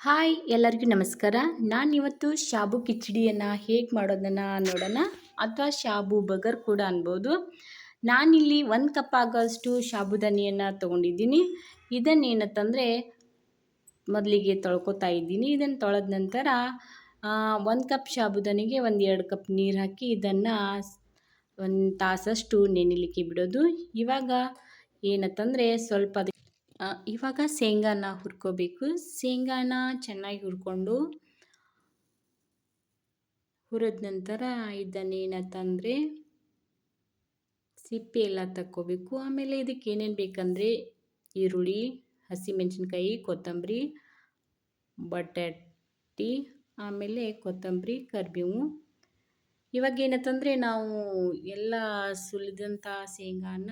Hi, ಎಲ್ಲರಿಗೂ ನಮಸ್ಕಾರ. ನಾನಿವತ್ತು ಶಾಬು ಕಿಚಡಿಯನ್ನು ಹೇಗೆ ಮಾಡೋದನ್ನು ನೋಡೋಣ. ಅಥವಾ ಶಾಬು ಬಗರ್ ಕೂಡ ಅನ್ಬೋದು. ನಾನಿಲ್ಲಿ ಒಂದು ಕಪ್ ಆಗೋಷ್ಟು ಸಾಬುದಾನಿಯನ್ನು ತೊಗೊಂಡಿದ್ದೀನಿ. ಇದನ್ನೇನತ್ತಂದರೆ ಮೊದಲಿಗೆ ತೊಳ್ಕೊತಾ ಇದ್ದೀನಿ. ಇದನ್ನು ತೊಳೆದ ನಂತರ ಒಂದು ಕಪ್ ಸಾಬುದಾನಿಗೆ ಒಂದು ಎರಡು ಕಪ್ ನೀರು ಹಾಕಿ ಇದನ್ನು ಒಂದು ತಾಸಷ್ಟು ನೆನಿಲಿಕ್ಕೆ ಬಿಡೋದು. ಇವಾಗ ಏನತ್ತಂದರೆ ಸ್ವಲ್ಪ ಅದು ಇವಾಗ ಶೇಂಗಾನ ಹುರ್ಕೋಬೇಕು. ಶೇಂಗಾನ ಚೆನ್ನಾಗಿ ಹುರ್ಕೊಂಡು ಹುರಿದ ನಂತರ ಇದನ್ನೇನತ್ತಂದರೆ ಸಿಪ್ಪೆ ಎಲ್ಲ ತಕ್ಕೋಬೇಕು. ಆಮೇಲೆ ಇದಕ್ಕೆ ಏನೇನು ಬೇಕಂದರೆ ಈರುಳ್ಳಿ, ಹಸಿಮೆಣಸಿನ್ಕಾಯಿ, ಕೊತ್ತಂಬರಿ, ಬಟಾಟಿ, ಆಮೇಲೆ ಕೊತ್ತಂಬರಿ, ಕರಿಬೇವು. ಇವಾಗ ಏನಂತಂದರೆ ನಾವು ಎಲ್ಲ ಸುಲಿದಂಥ ಶೇಂಗಾನ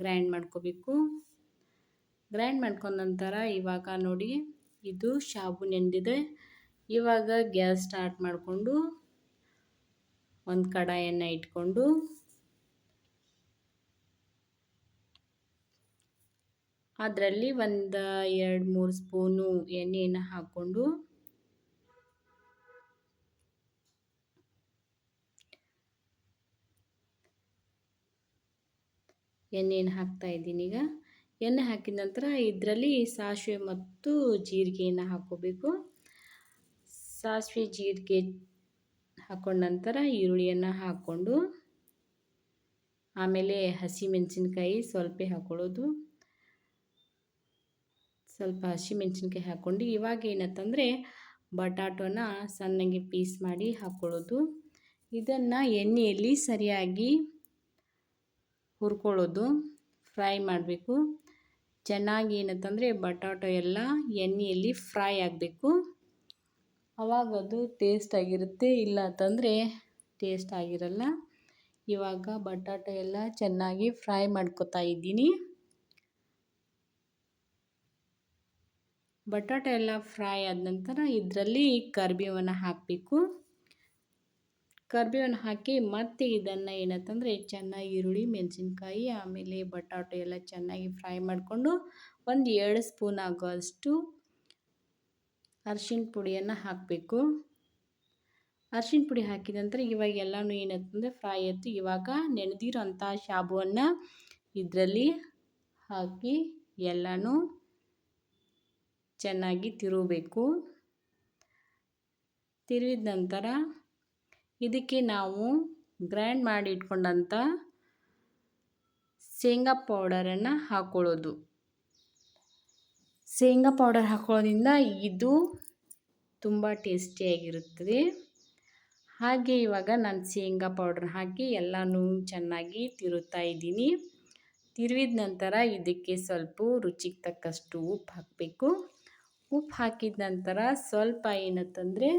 ಗ್ರೈಂಡ್ ಮಾಡ್ಕೋಬೇಕು. ಗ್ರೈಂಡ್ ಮಾಡ್ಕೊಂಡ ನಂತರ ಇವಾಗ ನೋಡಿ, ಇದು ಶಾಬು ನೆಂದಿದೆ ಇವಾಗ ಗ್ಯಾಸ್ ಸ್ಟಾರ್ಟ್ ಮಾಡಿಕೊಂಡು ಒಂದು ಕಡಾಯನ್ನು ಇಟ್ಕೊಂಡು ಅದರಲ್ಲಿ ಒಂದು ಎರಡು ಮೂರು ಸ್ಪೂನು ಎಣ್ಣೆಯನ್ನು ಹಾಕ್ಕೊಂಡು ಎಣ್ಣೆಯನ್ನು ಹಾಕ್ತಾ ಇದ್ದೀನಿ ಈಗ. ಎಣ್ಣೆ ಹಾಕಿದ ನಂತರ ಇದರಲ್ಲಿ ಸಾಸಿವೆ ಮತ್ತು ಜೀರಿಗೆಯನ್ನು ಹಾಕ್ಕೋಬೇಕು. ಸಾಸಿವೆ, ಜೀರಿಗೆ ಹಾಕೊಂಡ ನಂತರ ಈರುಳ್ಳಿಯನ್ನು ಹಾಕ್ಕೊಂಡು, ಆಮೇಲೆ ಹಸಿಮೆಣಸಿನ್ಕಾಯಿ ಸ್ವಲ್ಪ ಹಾಕ್ಕೊಳ್ಳೋದು ಸ್ವಲ್ಪ ಹಸಿಮೆಣಸಿನ್ಕಾಯಿ ಹಾಕ್ಕೊಂಡು ಇವಾಗ ಏನತ್ತಂದರೆ ಬಟಾಟೋನ ಸಣ್ಣಗೆ ಪೀಸ್ ಮಾಡಿ ಹಾಕ್ಕೊಳ್ಳೋದು ಇದನ್ನು ಎಣ್ಣೆಯಲ್ಲಿ ಸರಿಯಾಗಿ ಹುರ್ಕೊಳ್ಳೋದು, ಫ್ರೈ ಮಾಡಬೇಕು. ಚೆನ್ನಾಗಿ ಏನಂತಂದರೆ ಬಟಾಟೊ ಎಲ್ಲ ಎಣ್ಣೆಯಲ್ಲಿ ಫ್ರೈ ಆಗಬೇಕು. ಅವಾಗ ಅದು ಟೇಸ್ಟ್ ಆಗಿರುತ್ತೆ, ಇಲ್ಲ ಅಂತಂದರೆ ಟೇಸ್ಟ್ ಆಗಿರಲ್ಲ. ಇವಾಗ ಬಟಾಟೊ ಎಲ್ಲ ಚೆನ್ನಾಗಿ ಫ್ರೈ ಮಾಡ್ಕೊತಾ ಇದ್ದೀನಿ. ಬಟಾಟೊ ಎಲ್ಲ ಫ್ರೈ ಆದ ನಂತರ ಇದರಲ್ಲಿ ಕರಿಬೇವನ್ನು ಹಾಕಬೇಕು. ಕರ್ಬೇವನ್ನು ಹಾಕಿ ಮತ್ತೆ ಇದನ್ನು ಏನಂತಂದರೆ ಚೆನ್ನಾಗಿ ಈರುಳ್ಳಿ, ಮೆಣಸಿನ್ಕಾಯಿ, ಆಮೇಲೆ ಬಟಾಟೆ ಎಲ್ಲ ಚೆನ್ನಾಗಿ ಫ್ರೈ ಮಾಡಿಕೊಂಡು ಒಂದು ಎರಡು ಸ್ಪೂನ್ ಆಗೋಷ್ಟು ಅರ್ಶಿಣ ಪುಡಿಯನ್ನು ಹಾಕಬೇಕು. ಅರ್ಶಿಣ ಪುಡಿ ಹಾಕಿದ ನಂತರ ಇವಾಗ ಎಲ್ಲನೂ ಏನಂತಂದರೆ ಫ್ರೈ ಆಯಿತು. ಇವಾಗ ನೆನೆದಿರೋಂಥ ಶಾಬುವನ್ನು ಇದರಲ್ಲಿ ಹಾಕಿ ಎಲ್ಲನೂ ಚೆನ್ನಾಗಿ ತಿರುಗಬೇಕು. ತಿರುವಿದ ನಂತರ ಇದಕ್ಕೆ ನಾವು ಗ್ರೈಂಡ್ ಮಾಡಿ ಇಟ್ಕೊಂಡಂಥ ಶೇಂಗಾ ಪೌಡರನ್ನು ಹಾಕ್ಕೊಳ್ಳೋದು ಶೇಂಗಾ ಪೌಡರ್ ಹಾಕೊಳ್ಳೋದ್ರಿಂದ ಇದು ತುಂಬ ಟೇಸ್ಟಿಯಾಗಿರುತ್ತದೆ. ಹಾಗೆ ಇವಾಗ ನಾನು ಶೇಂಗಾ ಪೌಡ್ರ್ ಹಾಕಿ ಎಲ್ಲನೂ ಚೆನ್ನಾಗಿ ತಿರುತ್ತಾ ಇದ್ದೀನಿ. ತಿರುವಿದ ನಂತರ ಇದಕ್ಕೆ ಸ್ವಲ್ಪ ರುಚಿಗೆ ತಕ್ಕಷ್ಟು ಉಪ್ಪು ಹಾಕಬೇಕು. ಉಪ್ಪು ಹಾಕಿದ ನಂತರ ಸ್ವಲ್ಪ ಏನತ್ತಂದರೆ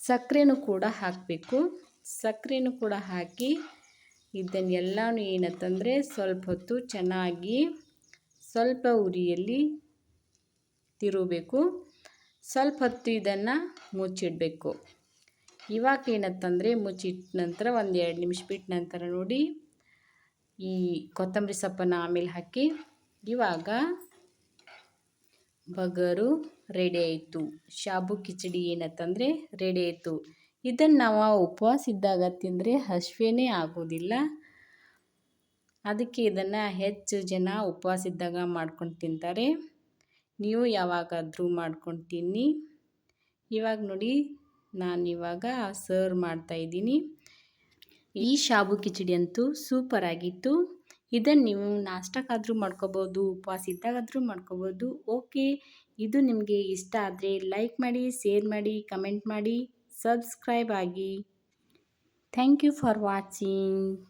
ಸಕ್ಕರೆನೂ ಕೂಡ ಹಾಕಬೇಕು. ಸಕ್ಕರೆನೂ ಕೂಡ ಹಾಕಿ ಇದನ್ನೆಲ್ಲನೂ ಏನತ್ತಂದರೆ ಸ್ವಲ್ಪ ಹೊತ್ತು ಚೆನ್ನಾಗಿ ಸ್ವಲ್ಪ ಉರಿಯಲ್ಲಿ ತಿರುಬೇಕು ಸ್ವಲ್ಪ ಹೊತ್ತು ಇದನ್ನು ಮುಚ್ಚಿಡಬೇಕು. ಇವಾಗ ಏನತ್ತಂದರೆ ಮುಚ್ಚಿಟ್ಟ ನಂತರ ಒಂದು ಎರಡು ನಿಮಿಷ ಬಿಟ್ಟ ನಂತರ ನೋಡಿ ಈ ಕೊತ್ತಂಬರಿ ಸೊಪ್ಪನ್ನು ಆಮೇಲೆ ಹಾಕಿ ಇವಾಗ ಬಗರು ರೆಡಿ ಆಯಿತು ಶಾಬು ಕಿಚಡಿ ಏನತ್ತಂದರೆ ರೆಡಿ ಆಯಿತು ಇದನ್ನು ನಾವು ಉಪವಾಸ ಇದ್ದಾಗ ತಿಂದರೆ ಹಸಿವೆನೇ ಆಗೋದಿಲ್ಲ. ಅದಕ್ಕೆ ಇದನ್ನು ಹೆಚ್ಚು ಜನ ಉಪವಾಸ ಇದ್ದಾಗ ಮಾಡ್ಕೊಂಡು ತಿಂತಾರೆ. ನೀವು ಯಾವಾಗಾದರೂ ಮಾಡ್ಕೊಂಡು ತಿನ್ನಿ. ಇವಾಗ ನೋಡಿ, ನಾನು ಇವಾಗ ಸರ್ವ್ ಮಾಡ್ತಾಯಿದ್ದೀನಿ ಈ ಶಾಬು ಕಿಚಡಿ ಅಂತೂ ಸೂಪರ್ ಆಗಿತ್ತು. ಇದನ್ನು ನೀವು ನಾಷ್ಟಕ್ಕಾದರೂ ಮಾಡ್ಕೋಬೋದು, ಉಪವಾಸ ಇದ್ದಾಗಾದರೂ ಮಾಡ್ಕೋಬೋದು, ಓಕೆ. ಇದು ನಿಮಗೆ ಇಷ್ಟ ಆದರೆ ಲೈಕ್ ಮಾಡಿ, ಶೇರ್ ಮಾಡಿ, ಕಮೆಂಟ್ ಮಾಡಿ, ಸಬ್ಸ್ಕ್ರೈಬ್ ಆಗಿ. Thank you for watching.